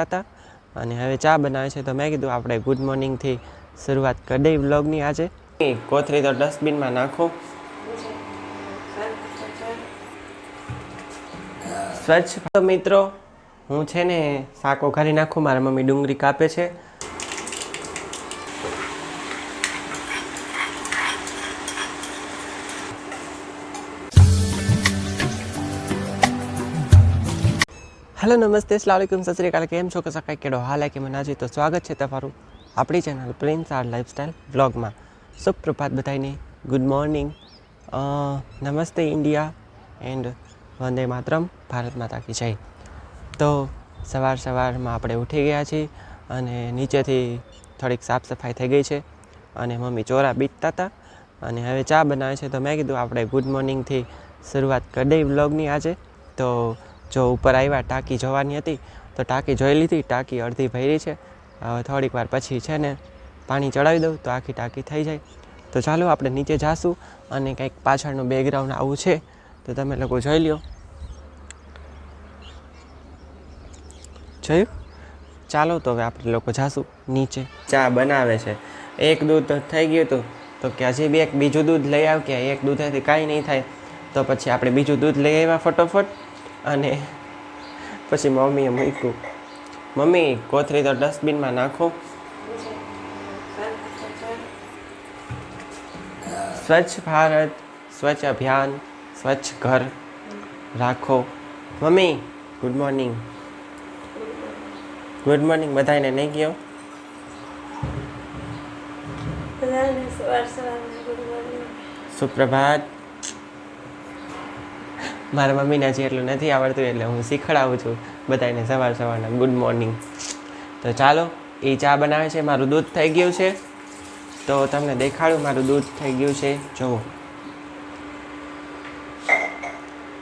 હતા અને હવે ચા બનાવે છે તો મેં કીધું આપણે ગુડ મોર્નિંગથી શરૂઆત કરી દઈ વ્લોગની આજે. કોથરી તો ડસ્ટબિનમાં નાખો. સ્વચ્છ મિત્રો, હું છે ને શાકો ઘારી નાખું, મારા મમ્મી ડુંગળી કાપે છે. હેલો, નમસ્તે અસલામકુમ સત શ્રી કેમ છો? કે સકાય કેડો હાલ કે મને આજે તો સ્વાગત છે તમારું આપણી ચેનલ પ્રિન્સ આર લાઈફસ્ટાઈલ વ્લોગમાં. સુપ્રભાત બધાને ગુડ મોર્નિંગ. નમસ્તે, ઇન્ડિયા એન્ડ વંદે માતરમ, ભારત માતા કી જય. તો સવાર સવારમાં આપણે ઉઠી ગયા છીએ અને નીચેથી થોડીક સાફ સફાઈ થઈ ગઈ છે અને મમ્મી ચોરા બીતતા હતા અને હવે ચા બનાવે છે. તો મેં કીધું આપણે ગુડ મોર્નિંગથી શરૂઆત કરી દઈ વ્લોગની આજે. તો જો ઉપર આવ્યા, ટાંકી જોવાની હતી, તો ટાંકી જોઈ લીધી, ટાંકી અડધી ભરી છે. હવે થોડીક વાર પછી છે ને પાણી ચડાવી દઉં તો આખી ટાંકી થઈ જાય. તો ચાલો આપણે નીચે જાશું અને કંઈક પાછળનું બેકગ્રાઉન્ડ આવું છે, તો તમે લોકો જોઈ લ્યો. જોયું? ચાલો તો હવે આપણે લોકો જાશું નીચે. ચા બનાવે છે. એક દૂધ થઈ ગયું હતું, તો કે હજી બી એક બીજું દૂધ લઈ આવ, કે એક દૂધેથી કાંઈ નહીં થાય. તો પછી આપણે બીજું દૂધ લઈ આવ્યા ફટોફટ. અને પછી મમ્મીએ મૂક્યું મમ્મી કોથળી તો ડસ્ટબિનમાં નાખો. સ્વચ્છ ભારત સ્વચ્છ અભિયાન સ્વચ્છ ઘર રાખો. Mummy good morning good morning બધાને નહીં ગયો? સુપ્રભાત. મારા મમ્મીને હજી એટલું નથી આવડતું એટલે હું શીખડાવું છું બધાને સવાર સવારના. ગુડ મોર્નિંગ તો ચાલો, એ ચા બનાવે છે, મારું દૂધ થઈ ગયું છે. તો તમને દેખાડું, મારું દૂધ થઈ ગયું છે. જુઓ.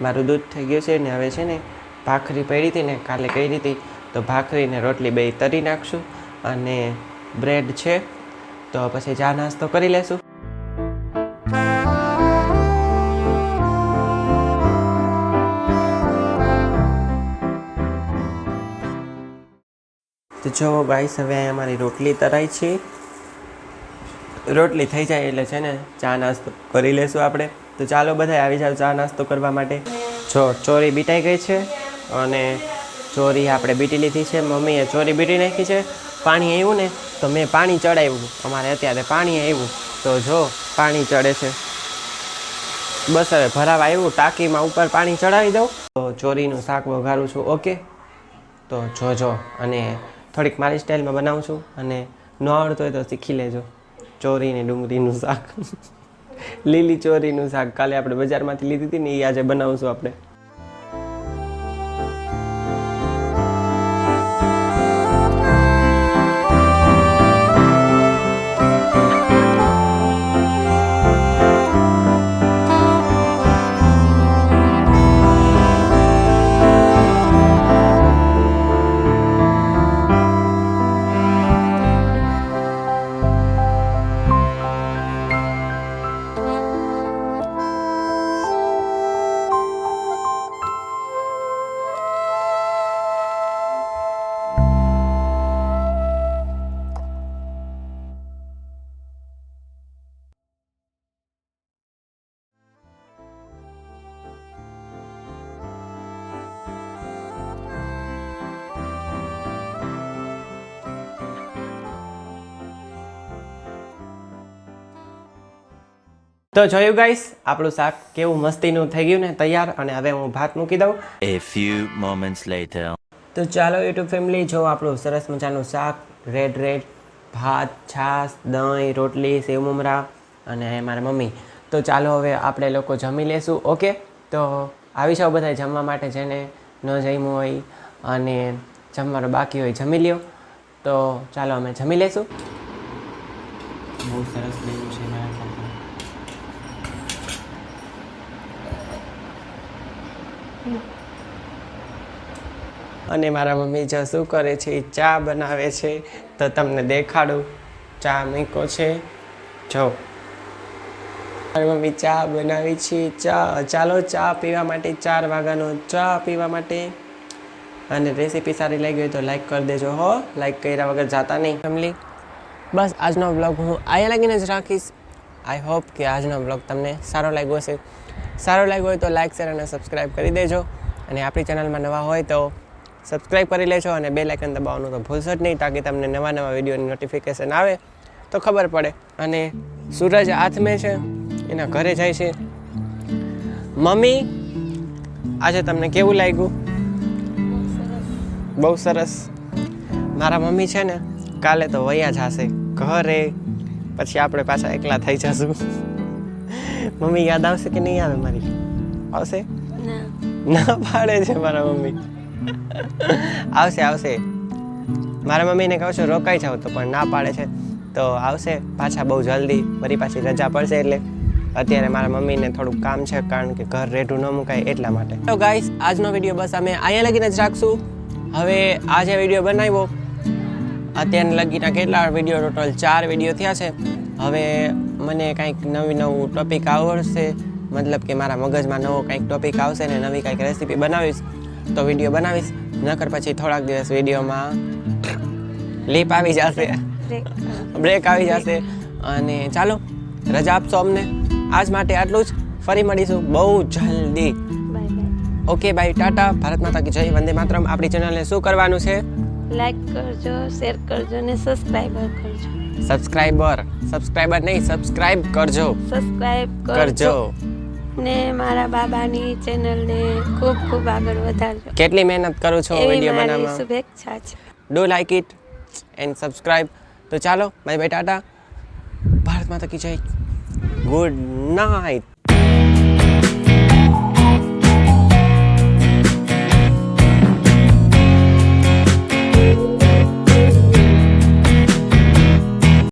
મારું દૂધ થઈ ગયું છે ને હવે છે ને ભાખરી પડી હતી ને કાલે કરી હતી. તો ભાખરી ને રોટલી બે તરી નાખશું અને બ્રેડ છે. તો પછી ચા નાસ્તો કરી લેશું. તો જો ગાઈસ, હવે અહીંયા અમારી રોટલી તરાઈ છે. રોટલી થઈ જાય એટલે છે ને ચા નાસ્તો કરી લેશું આપણે. તો ચાલો બધા આવી જાવ ચા નાસ્તો કરવા માટે. જો ચોરી બીટાઈ ગઈ છે અને ચોરી આપણે બીટી લીધી છે. મમ્મીએ ચોરી બીટી નાખી છે. પાણી આવ્યું ને તો મેં પાણી ચડાવ્યું. અમારે અત્યારે પાણી આવ્યું તો જો પાણી ચડે છે. બસ હવે ભરાવા આવ્યું ટાંકીમાં ઉપર પાણી ચડાવી દઉં. તો ચોરીનું શાક વઘારું છું. ઓકે? તો જોજો અને થોડીક મારી સ્ટાઇલમાં બનાવું છું અને ન આવડતું હોય તો શીખી લેજો. ચોરી ને ડુંગળીનું શાક. લીલી ચોરીનું શાક કાલે આપણે બજારમાંથી લીધી હતી ને એ આજે બનાવશું આપણે. તો જોયું ગાઈસ આપણું શાક કેવું મસ્તીનું થઈ ગયું ને તૈયાર અને હવે હું ભાત મૂકી દઉં. A few moments later. તો ચાલો યુટ્યુબ ફેમિલી જો આપણું સરસ મજાનું શાક રેડ રેડ ભાત છાશ દહીં રોટલી સેવ મમરા અને મારા મમ્મી. તો ચાલો હવે આપણે લોકો જમી લેશું ઓકે? તો આવી જાઓ બધા જમવા માટે જેને ન જમ્યું હોય અને જમવાનું બાકી હોય જમી લ્યો. તો ચાલો અમે જમી લેશું. બહુ સરસ બન્યું છે મારા સાથે અને મારા મમ્મી જો શું કરે છે ચા બનાવે છે, તો તમને દેખાડું. ચા મૂકો છે. જો. મારી મમ્મી ચા બનાવી છે. ચા, ચાલો ચા પીવા માટે ચાર વાગ્યાનો ચા પીવા માટે. અને રેસીપી સારી લાગી હોય તો લાઈક કરી દેજો, હો. લાઈક કર્યા વગર જાતા નહીં ફેમિલી બસ આજનો બ્લોગ હું અહીંયા લાગીને જ રાખીશ. આઈ હોપ કે આજનો બ્લોગ તમને સારો લાગ્યો હશે. સારો લાગ્યો હોય તો લાઈક, શેર અને સબસ્ક્રાઈબ કરી દેજો. અને આપણી ચેનલમાં નવા હોય તો સબસ્ક્રાઈબ કરી લેજો અને બે લાઇકન દબાવવાનું તો ભૂલશો જ નહીં તાકી તમને નવા નવા વિડીયોની નોટિફિકેશન આવે તો ખબર પડે. અને સૂરજ હાથમે છે, એના ઘરે જાય છે. મમ્મી, આજે તમને કેવું લાગ્યું? બહુ સરસ. મારા મમ્મી છે ને, કાલે તો વયા જશે. ઘરે પછી આપણે પાછા એકલા થઈ જશું. મમ્મી યાદ આવશે કે નહીં આવે મારી? આવશે? ના. પાડે છે મારા મમ્મી. આવશે આવશે. મારા મમ્મીને કહું છું રોકાઈ જાવ તો પણ ના પાડે છે. તો આવશે પાછા બહુ જલ્દી. વળી પાછી રજા પડશે એટલે અત્યારે મારા મમ્મીને થોડુંક કામ છે કારણ કે ઘર રેઢું ન મુકાય એટલા માટે. તો ગાઈસ આજનો વીડિયો બસ અમે અહીંયા લગીને જ રાખશું. હવે આ જે વીડિયો બનાવ્યો અત્યાર લગીના કેટલા વીડિયો ટોટલ ચાર વીડિયો થયા છે. હવે મને કંઈક નવી નવું ટોપિક આવડશે. મતલબ કે મારા મગજમાં નવો કંઈક ટોપિક આવશે ને નવી કંઈક રેસીપી બનાવીશ તો વીડિયો બનાવીશ. નકર પછી થોડાક દિવસ વિડીયોમાં લીપ આવી જશે. બ્રેક આવી જશે. અને ચાલો રજા આપશો અમને. આજ માટે આટલું જ. ફરી મળીશું બહુ જલ્દી. Okay bye tata. ભારત માતા કી જય. વંદે માતરમ. આપણી ચેનલને શું કરવાનું છે? લાઈક કરજો શેર કરજો ને સબસ્ક્રાઇબર કરજો. સબસ્ક્રાઇબર સબસ્ક્રાઇબર નહીં સબસ્ક્રાઈબ કરજો. સબસ્ક્રાઇબ કરજો. ને મારા બાબાની ચેનલને ખૂબ ખૂબ આગળ વધારજો. કેટલી મહેનત કરું છું વિડિયો બનાવવામાં? શુભેચ્છા છે. Do like it and subscribe તો ચાલો બાય બાય ટાટા. ભારત માતા કી જય. Good night 음.